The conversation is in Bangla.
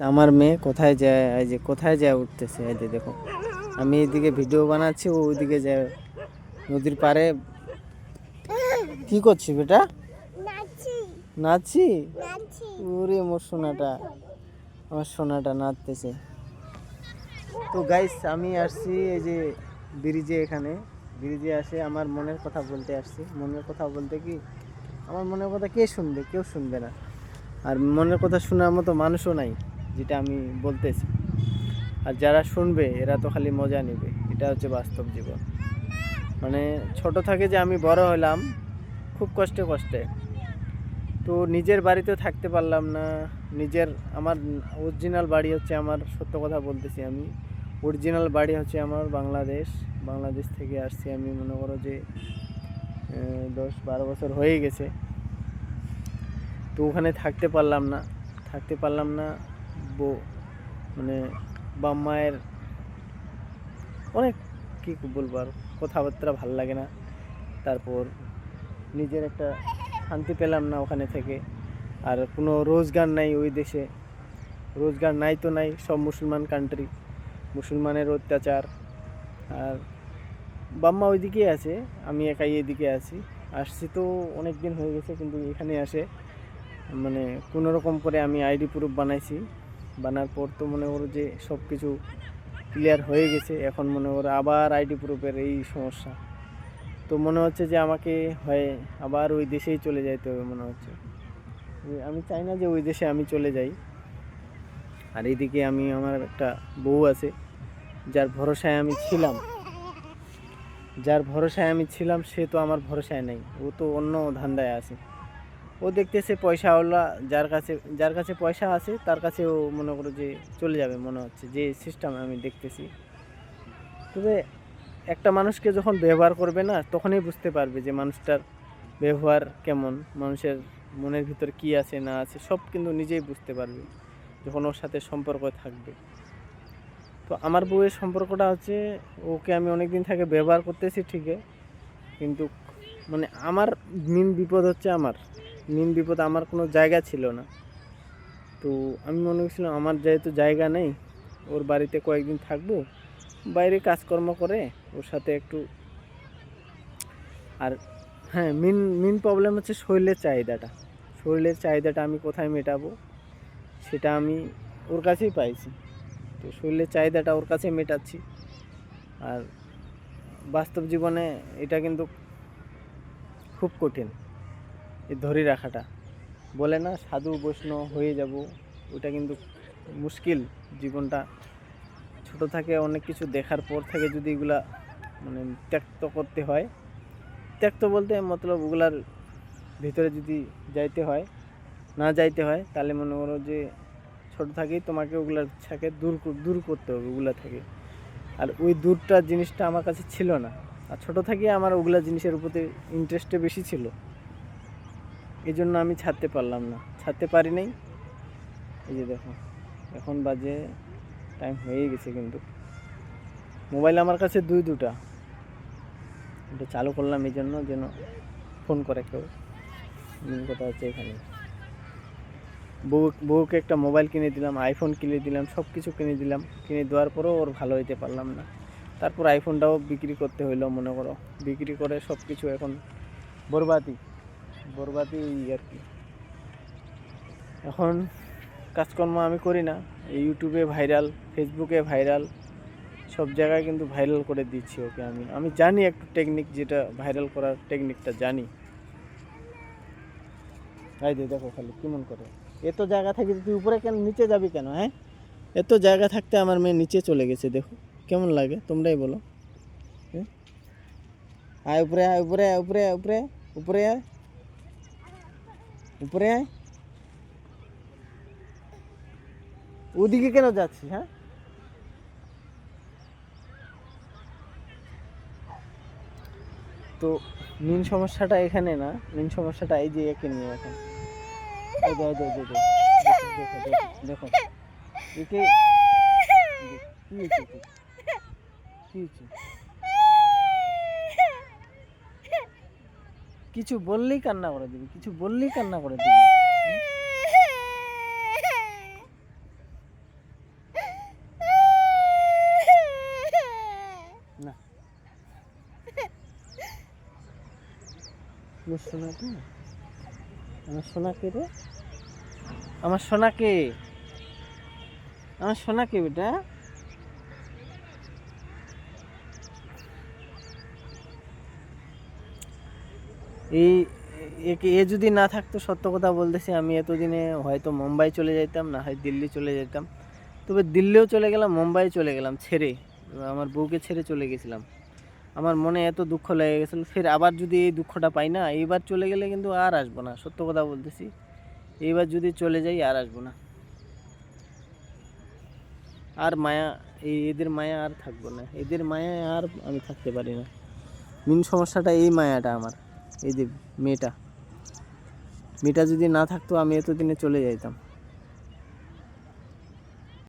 আমার মেয়ে কোথায় যায় এই যে কোথায় যায় উঠতেছে এই যে দেখো। আমি এদিকে ভিডিও বানাচ্ছি ও ওইদিকে যায় নদীর পাড়ে। কি করছি বেটা? নাচছি। নাচি ওরে মোর সোনাটা আমার সোনাটা নাচতেছে। তো গাইস আমি আসছি এই যে ব্রিজে এখানে। ব্রিজে আসে আমার মনের কথা বলতে আসছি। মনের কথা বলতে কি? আমার মনের কথা কে শুনবে? কেউ শুনবে না। আর মনের কথা শোনার মতো মানুষও নাই। যেটা আমি বলতেছি। আর যারা শুনবে, এরা তো খালি মজা নেবে। এটা হচ্ছে বাস্তব জীবন। মানে ছোট থেকে যে আমি বড় হলাম, খুব কষ্টে কষ্টে। তো নিজের বাড়িতে থাকতে পারলাম না। নিজের, আমার অরিজিনাল বাড়ি হচ্ছে আমার, সত্য কথা বলতেছি আমি। অরিজিনাল বাড়ি হচ্ছে আমার বাংলাদেশ। বাংলাদেশ থেকে আসছি আমি, মনে করো যে দশ বারো বছর হয়ে গেছে। তো ওখানে থাকতে পারলাম না। থাকতে পারলাম না। মানে বাপ মায়ের অনেক কী বলব আর, কথাবার্তা ভালো লাগে না। তারপর নিজের একটা শান্তি পেলাম না ওখানে থেকে। আর কোনো রোজগার নাই ওই দেশে। রোজগার নাই তো নাই, সব মুসলমান কান্ট্রি মুসলমানের অত্যাচার। আর বাম্মা ওইদিকে আছে, আমি একাই এদিকে আছি। আসছি তো অনেক দিন হয়ে গেছে, কিন্তু এখানে আসে। মানে কোনো রকম করে আমি আইডি প্রুফ বানাইছি। বানার পর তো মনে করো যে সব কিছু ক্লিয়ার হয়ে গেছে। এখন মনে করো আবার আইডি প্রুফের এই সমস্যা। তো মনে হচ্ছে যে আমাকে হয় আবার ওই দেশেই চলে যাইতে হবে মনে হচ্ছে। আমি চাই না যে ওই দেশে আমি চলে যাই। আর এইদিকে আমি আমার একটা বউ আছে, যার ভরসায় আমি ছিলাম। যার ভরসায় আমি ছিলাম, সে তো আমার ভরসায় নেই। ও তো অন্য ধান্দায় আছে। ও দেখতেছে পয়সাওয়ালা যার কাছে যার কাছে পয়সা আছে, তার কাছে ও মনে করো যে চলে যাবে মনে হচ্ছে, যে সিস্টেম আমি দেখতেছি। তবে একটা মানুষকে যখন ব্যবহার করবে না, তখনই বুঝতে পারবে যে মানুষটার ব্যবহার কেমন, মানুষের মনের ভিতর কি আছে, না আছে, সব কিন্তু নিজেই বুঝতে পারবে, যখন ওর সাথে সম্পর্ক থাকবে। তো আমার বউয়ের সম্পর্কটা হচ্ছে, ওকে আমি অনেক দিন থেকে ব্যবহার করতেছি ঠিকই, কিন্তু মানে আমার মেন বিপদ হচ্ছে আমার। মেন বিপদ আমার কোনো জায়গা ছিল না। তো আমি মনে করছিলাম আমার যেহেতু জায়গা নেই, ওর বাড়িতে কয়েকদিন থাকব, বাইরে কাজকর্ম করে ওর সাথে একটু আর হ্যাঁ মেন মেন প্রবলেম হচ্ছে শরীরের চাহিদাটা। শরীরের চাহিদাটা আমি কোথায় মেটাবো সেটা আমি ওর কাছেই পাইছি। তো শরীরের চাহিদাটা ওর কাছে মেটাচ্ছি। আর বাস্তব জীবনে এটা কিন্তু খুব কঠিন। এই ধরে রাখাটা। বলে না, সাধু বৈষ্ণব হয়ে যাব, ওটা কিন্তু মুশকিল জীবনটা। ছোট থেকে অনেক কিছু দেখার পর থেকে যদি এগুলা মানে ত্যাক্ত করতে হয়, ত্যাক্ত বলতে মতলব ওগুলার ভিতরে যদি যাইতে হয়, না যাইতে হয়, তাহলে মনে করো যে ছোট থাকেই তোমাকে ওগুলার থেকে দূর দূর করতে হবে ওগুলা থেকে। আর ওই দূরটা জিনিসটা আমার কাছে ছিল না। আর ছোট থেকে আমার ওগুলা জিনিসের প্রতি ইন্টারেস্টে বেশি ছিল। এই জন্য আমি ছাড়তে পারলাম না। ছাড়তে পারি নাই। এই যে দেখো, এখন বাজে টাইম হয়ে গেছে কিন্তু। মোবাইল আমার কাছে দুই দুটা। এটা চালু করলাম এই জন্য যেন ফোন করে কেউ। মেন কথা হচ্ছে এখানে। বউ বউকে একটা মোবাইল কিনে দিলাম আইফোন কিনে দিলাম সব কিছু কিনে দিলাম। কিনে দেওয়ার পরেও ওর ভালো হইতে পারলাম না। তারপর আইফোনটাও বিক্রি করতে হইল, মনে করো। বিক্রি করে সব কিছু এখন বরবাদি বরবাদি আর কি। এখন কাজকর্ম আমি করি না। ইউটিউবে ভাইরাল ফেসবুকে ভাইরাল সব জায়গায় কিন্তু ভাইরাল করে দিচ্ছি ওকে আমি। আমি জানি একটু টেকনিক যেটা ভাইরাল করার টেকনিকটা জানি। এই দিয়ে দেখো খালি কেমন করে। এত জায়গা থেকে তুই উপরে কেন, নিচে যাবি কেন হ্যাঁ? এত জায়গা থাকতে আমার মেয়ে নিচে চলে গেছে, দেখো। কেমন লাগে? তোমরাই বলো। হ্যাঁ? আয় উপরে আয় উপরে উপরে উপরে উপরে আয়। উপরে আয় ওদিকে কেন যাচ্ছিস হ্যাঁ তো মেন সমস্যাটা এখানে না মেন সমস্যাটা এই যে একে নিয়ে এখন দেখো। একে কি হয়েছে কি হয়েছে? কিছু বললেই কান্না করে দিবি, কিছু বললেই কান্না করে দিবি। না। আমার সোনাকে আমার সোনাকে রে? আমার সোনাকে আমার সোনাকে বেটা? এই একে এ যদি না থাকতো, সত্য কথা বলতেছি, আমি এতদিনে হয়তো মুম্বাই চলে যেতাম না হয় দিল্লি চলে যেতাম। তবে দিল্লিও চলে গেলাম মুম্বাই চলে গেলাম, ছেড়ে। আমার বউকে ছেড়ে চলে গেছিলাম। আমার মনে এত দুঃখ লেগে গেছিল, ফের আবার যদি এই দুঃখটা পাই না, এইবার চলে গেলে কিন্তু আর আসব না, সত্য কথা বলতেছি। এইবার যদি চলে যাই, আর আসব না। আর মায়া, এই এদের মায়া আর থাকব না। এদের মায়ায় আর আমি থাকতে পারি না। মেন সমস্যাটা এই মায়াটা আমার। এই যে মেয়েটা। মেয়েটা যদি না থাকতো আমি এতদিনে চলে যাইতাম।